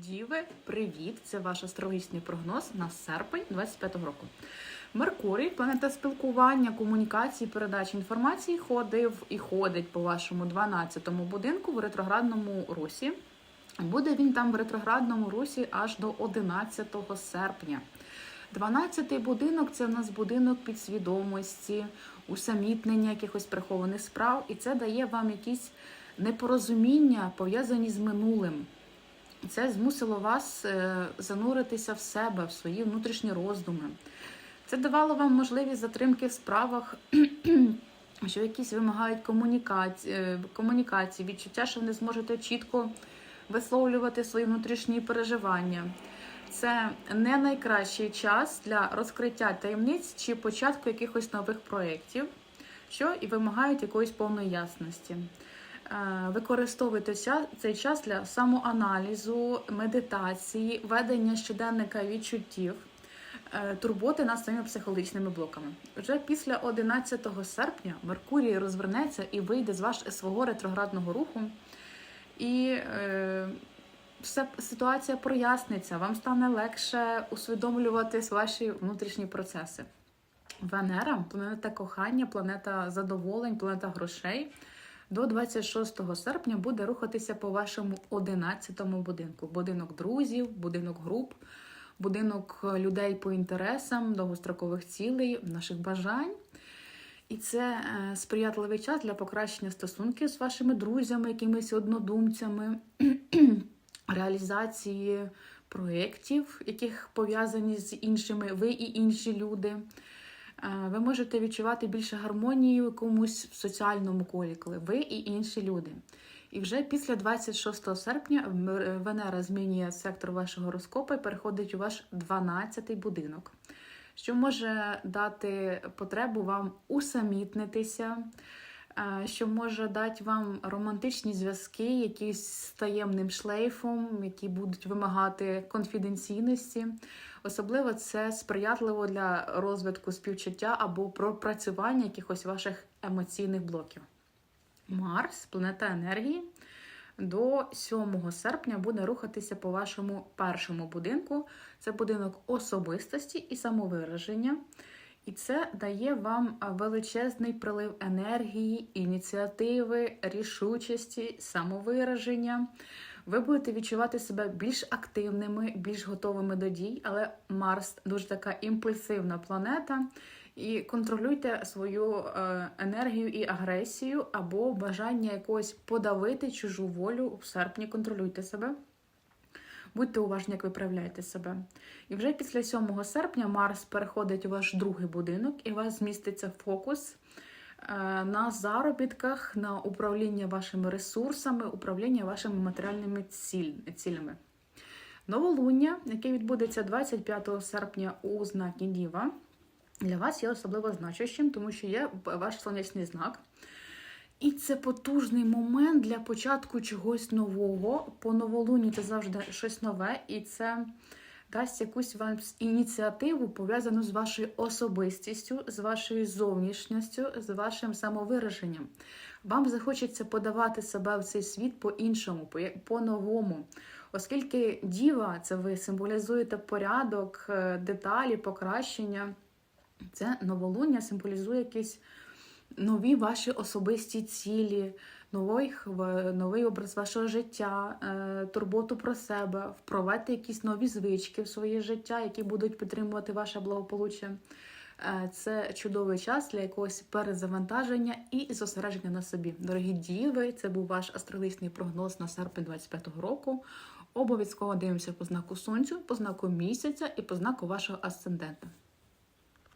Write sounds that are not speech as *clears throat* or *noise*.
Діви, привіт! Це ваш астрологічний прогноз на серпень 25-го року. Меркурій, планета спілкування, комунікації, передачі інформації, ходив і ходить по вашому 12-му будинку в ретроградному русі. Буде він там в ретроградному русі аж до 11 серпня. 12-й будинок це в нас будинок підсвідомості, усамітнення якихось прихованих справ, і це дає вам якісь непорозуміння, пов'язані з минулим. Це змусило вас е, зануритися в себе, в свої внутрішні роздуми. Це давало вам можливість затримки в справах, *clears throat* що якісь вимагають комунікації, е, комунікації, відчуття, що ви не зможете чітко висловлювати свої внутрішні переживання. Це не найкращий час для розкриття таємниць чи початку якихось нових проєктів, що і вимагають якоїсь повної ясності. Е, Використовуйте цей час для самоаналізу, медитації, ведення щоденника відчуттів, е, турботи над своїми психологічними блоками. Вже після 11 серпня Меркурій розвернеться і вийде з ваш свого ретроградного руху. І е, все ситуація проясниться, вам стане легше усвідомлювати ваші внутрішні процеси. Венера, планета кохання, планета задоволень, планета грошей. До 26 серпня буде рухатися по вашому 11-му будинку. Будинок друзів, будинок груп, будинок людей по інтересам, довгострокових цілей, наших бажань. І це е, сприятливий час для покращення стосунків з вашими друзями, якимись однодумцями, *clears throat* реалізації проєктів, яких пов'язані з іншими, ви і інші люди. Е, Ви можете відчувати більше гармонії в якомусь соціальному колі, коли ви і інші люди. І вже після 26 серпня Венера змінює сектор вашого гороскопа і переходить у ваш 12-й будинок, що може дати потребу вам усамітнитися, е, що може дати вам романтичні зв'язки, якісь з таємним шлейфом, які будуть вимагати конфіденційності. Особливо це сприятливо для розвитку співчуття або пропрацювання якихось ваших емоційних блоків. Марс, планета енергії, до 7 серпня буде рухатися по вашому першому будинку. Це будинок особистості і самовираження. І це дає вам величезний прилив енергії, ініціативи, рішучості, самовираження. Ви будете відчувати себе більш активними, більш готовими до дій, але Марс дуже така імпульсивна планета. І контролюйте свою е, енергію і агресію або бажання якогось подавити чужу волю в серпні. Контролюйте себе. Будьте уважні, як ви проявляєте себе. І вже після 7 серпня Марс переходить у ваш другий будинок, і у вас зміститься фокус е, на заробітках, на управління вашими ресурсами, управління вашими матеріальними цілями. Новолуння, яке відбудеться 25 серпня у знакі Діва, для вас є особливо значущим, тому що є ваш сонячний знак. І це потужний момент для початку чогось нового. По новолунні це завжди щось нове, і це дасть якусь вам ініціативу, пов'язану з вашою особистістю, з вашою зовнішністю, з вашим самовираженням. Вам захочеться подавати себе в цей світ по-іншому, по- по-новому. Оскільки діва це ви символізуєте порядок, е, деталі, покращення. Це новолуння символізує якісь нові ваші особисті цілі, новий, новий образ вашого життя, е, турботу про себе, впровадьте якісь нові звички в своє життя, які будуть підтримувати ваше благополуччя. Е, Це чудовий час для якогось перезавантаження і зосередження на собі. Дорогі діви, це був ваш астрологічний прогноз на серпень 25-го року. Обов'язково дивимося по знаку сонцю, по знаку місяця і по знаку вашого асцендента.